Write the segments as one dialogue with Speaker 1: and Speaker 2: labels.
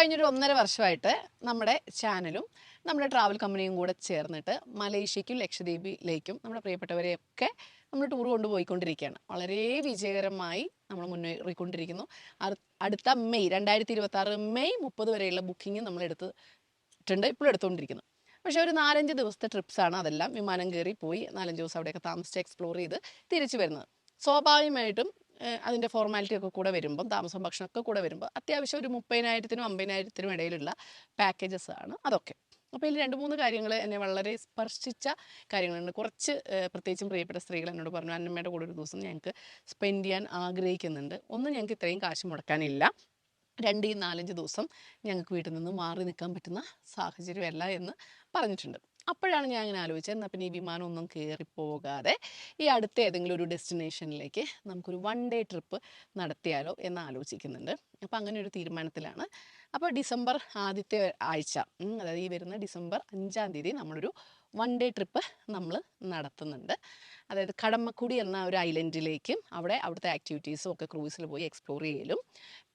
Speaker 1: കഴിഞ്ഞൊരു ഒന്നര വർഷമായിട്ട് നമ്മുടെ ചാനലും നമ്മുടെ ട്രാവൽ കമ്പനിയും കൂടെ ചേർന്നിട്ട് മലേഷ്യയ്ക്കും ലക്ഷദ്വീപിലേക്കും നമ്മുടെ പ്രിയപ്പെട്ടവരെയൊക്കെ നമ്മൾ ടൂർ കൊണ്ടുപോയിക്കൊണ്ടിരിക്കുകയാണ്. വളരെ വിജയകരമായി നമ്മൾ മുന്നേറിക്കൊണ്ടിരിക്കുന്നു. അടുത്ത മെയ് രണ്ടായിരത്തി ഇരുപത്തി ആറ് മെയ് മുപ്പത് വരെയുള്ള ബുക്കിംഗ് നമ്മൾ എടുത്തിട്ടുണ്ട് ഇപ്പോഴും എടുത്തുകൊണ്ടിരിക്കുന്നു. പക്ഷേ ഒരു നാലഞ്ച് ദിവസത്തെ ട്രിപ്സാണ് അതെല്ലാം. വിമാനം കയറി പോയി നാലഞ്ച് ദിവസം അവിടെയൊക്കെ താമസിച്ച് എക്സ്പ്ലോർ ചെയ്ത് തിരിച്ചു വരുന്നത്. സ്വാഭാവികമായിട്ടും അതിന്റെ ഫോർമാലിറ്റി ഒക്കെ കൂടെ വരുമ്പം താമസം ഭക്ഷണമൊക്കെ കൂടെ വരുമ്പോൾ അത്യാവശ്യം ഒരു മുപ്പതിനായിരത്തിനും അമ്പതിനായിരത്തിനും ഇടയിലുള്ള പാക്കേജസ് ആണ് അതൊക്കെ. അപ്പോൾ ഇതിൽ രണ്ട് മൂന്ന് കാര്യങ്ങൾ എന്നെ വളരെ സ്പർശിച്ച കാര്യങ്ങളുണ്ട്. കുറച്ച് പ്രത്യേകിച്ചും പ്രിയപ്പെട്ട സ്ത്രീകൾ എന്നോട് പറഞ്ഞു അന്നമ്മയുടെ കൂടെ ഒരു ദിവസം ഞങ്ങൾക്ക് സ്പെൻഡ് ചെയ്യാൻ ആഗ്രഹിക്കുന്നുണ്ട്. ഒന്ന് ഞങ്ങൾക്ക് ഇത്രയും കാശ് മുടക്കാനില്ല. രണ്ട് ഈ നാലഞ്ച് ദിവസം ഞങ്ങൾക്ക് വീട്ടിൽ നിന്ന് മാറി നിൽക്കാൻ പറ്റുന്ന സാഹചര്യമല്ല എന്ന് പറഞ്ഞിട്ടുണ്ട്. അപ്പോഴാണ് ഞാൻ അങ്ങനെ ആലോചിച്ചത്. എന്നാൽ പിന്നെ ഈ വിമാനം ഒന്നും കയറി പോകാതെ ഈ അടുത്ത ഏതെങ്കിലും ഒരു ഡെസ്റ്റിനേഷനിലേക്ക് നമുക്കൊരു വൺ ഡേ ട്രിപ്പ് നടത്തിയാലോ എന്ന് ആലോചിക്കുന്നുണ്ട്. അപ്പോൾ അങ്ങനെ ഒരു തീരുമാനത്തിലാണ്. അപ്പോൾ ഡിസംബർ ആദ്യത്തെ ആഴ്ച അതായത് ഈ വരുന്ന ഡിസംബർ അഞ്ചാം തീയതി നമ്മളൊരു വൺ ഡേ ട്രിപ്പ് നമ്മൾ നടത്തുന്നുണ്ട്. അതായത് കടമ്മക്കുടി എന്ന ഒരു ഐലൻഡിലേക്കും അവിടെ അവിടുത്തെ ആക്ടിവിറ്റീസും ഒക്കെ ക്രൂസിൽ പോയി എക്സ്പ്ലോർ ചെയ്യലും.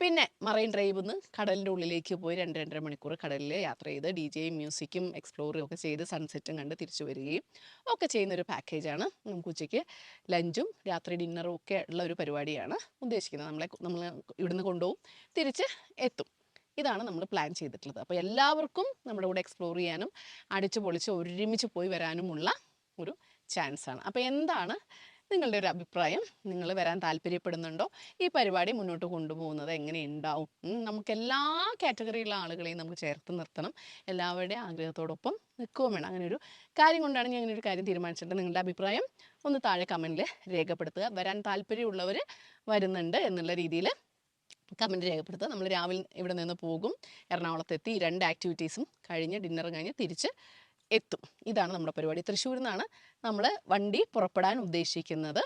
Speaker 1: പിന്നെ മറൈൻ ഡ്രൈവിൽ നിന്ന് കടലിന്റെ ഉള്ളിലേക്ക് പോയി രണ്ട് രണ്ടര മണിക്കൂർ കടലിൽ യാത്ര ചെയ്ത് ഡി ജെയും മ്യൂസിക്കും എക്സ്പ്ലോറും ഒക്കെ ചെയ്ത് സൺസെറ്റും കണ്ട് തിരിച്ചു വരികയും ഒക്കെ ചെയ്യുന്ന ഒരു പാക്കേജാണ് നമുക്ക് ഉച്ചയ്ക്ക് ലഞ്ചും രാത്രി ഡിന്നറും ഒക്കെ ഉള്ള ഒരു പരിപാടിയാണ് ഉദ്ദേശിക്കുന്നത്. നമ്മളെ നമ്മൾ ഇവിടുന്ന് കൊണ്ടുപോകും. തിരിച്ച് എത്തും. ഇതാണ് നമ്മൾ പ്ലാൻ ചെയ്തിട്ടുള്ളത്. അപ്പോൾ എല്ലാവർക്കും നമ്മുടെ കൂടെ എക്സ്പ്ലോർ ചെയ്യാനും അടിച്ചു പൊളിച്ച് ഒരുമിച്ച് പോയി വരാനുമുള്ള ഒരു ചാൻസാണ് അപ്പോൾ എന്താണ് നിങ്ങളുടെ ഒരു അഭിപ്രായം? നിങ്ങൾ വരാൻ താല്പര്യപ്പെടുന്നുണ്ടോ? ഈ പരിപാടി മുന്നോട്ട് കൊണ്ടുപോകുന്നത് എങ്ങനെ ഉണ്ടാവും നമുക്ക് എല്ലാ കാറ്റഗറിയിലുള്ള ആളുകളെയും നമുക്ക് ചേർത്ത് നിർത്തണം. എല്ലാവരുടെയും ആഗ്രഹത്തോടൊപ്പം നിൽക്കുകയും വേണം. അങ്ങനെ ഒരു കാര്യം കൊണ്ടാണ് ഞാൻ അങ്ങനെ ഒരു കാര്യം തീരുമാനിച്ചിട്ട് നിങ്ങളുടെ അഭിപ്രായം ഒന്ന് താഴെ കമന്റിൽ രേഖപ്പെടുത്തുക. വരാൻ താല്പര്യമുള്ളവർ വരുന്നുണ്ട് എന്നുള്ള രീതിയിൽ കമന്റ് രേഖപ്പെടുത്തുക. നമ്മൾ രാവിലെ ഇവിടെ നിന്ന് പോകും. എറണാകുളത്തെത്തി രണ്ട് ആക്ടിവിറ്റീസും കഴിഞ്ഞ് ഡിന്നർ കഴിഞ്ഞ് തിരിച്ച് എത്തും. ഇതാണ് നമ്മുടെ പരിപാടി. തൃശ്ശൂരിൽ നിന്നാണ് നമ്മൾ വണ്ടി പുറപ്പെടാൻ ഉദ്ദേശിക്കുന്നത്.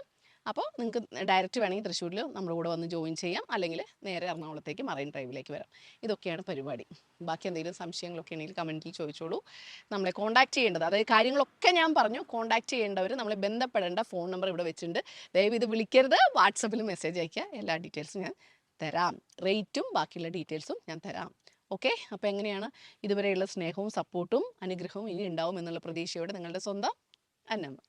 Speaker 1: അപ്പോൾ നിങ്ങൾക്ക് ഡയറക്റ്റ് വേണമെങ്കിൽ തൃശ്ശൂരിൽ നമ്മുടെ കൂടെ വന്ന് ജോയിൻ ചെയ്യാം. അല്ലെങ്കിൽ നേരെ എറണാകുളത്തേക്ക് മറൈൻ ഡ്രൈവിലേക്ക് വരാം. ഇതൊക്കെയാണ് പരിപാടി. ബാക്കി എന്തെങ്കിലും സംശയങ്ങളൊക്കെ ഉണ്ടെങ്കിൽ കമന്റിൽ ചോദിച്ചോളൂ. നമ്മളെ കോൺടാക്ട് ചെയ്യേണ്ടത് അതായത് കാര്യങ്ങളൊക്കെ ഞാൻ പറഞ്ഞു കോൺടാക്ട് ചെയ്യേണ്ടവർ നമ്മളെ ബന്ധപ്പെടേണ്ട ഫോൺ നമ്പർ ഇവിടെ വെച്ചിട്ടുണ്ട്. ദയവ് ഇത് വിളിക്കരുത്. വാട്സപ്പിൽ മെസ്സേജ് അയയ്ക്കുക. എല്ലാ ഡീറ്റെയിൽസും ഞാൻ തരാം. റേറ്റും ബാക്കിയുള്ള ഡീറ്റെയിൽസും ഞാൻ തരാം. ഓക്കെ അപ്പോൾ എങ്ങനെയാണ് ഇതുവരെയുള്ള സ്നേഹവും സപ്പോർട്ടും അനുഗ്രഹവും ഇനി ഉണ്ടാവും എന്നുള്ള പ്രതീക്ഷയോടെ നിങ്ങളുടെ സ്വന്തം അന്നമ്മ.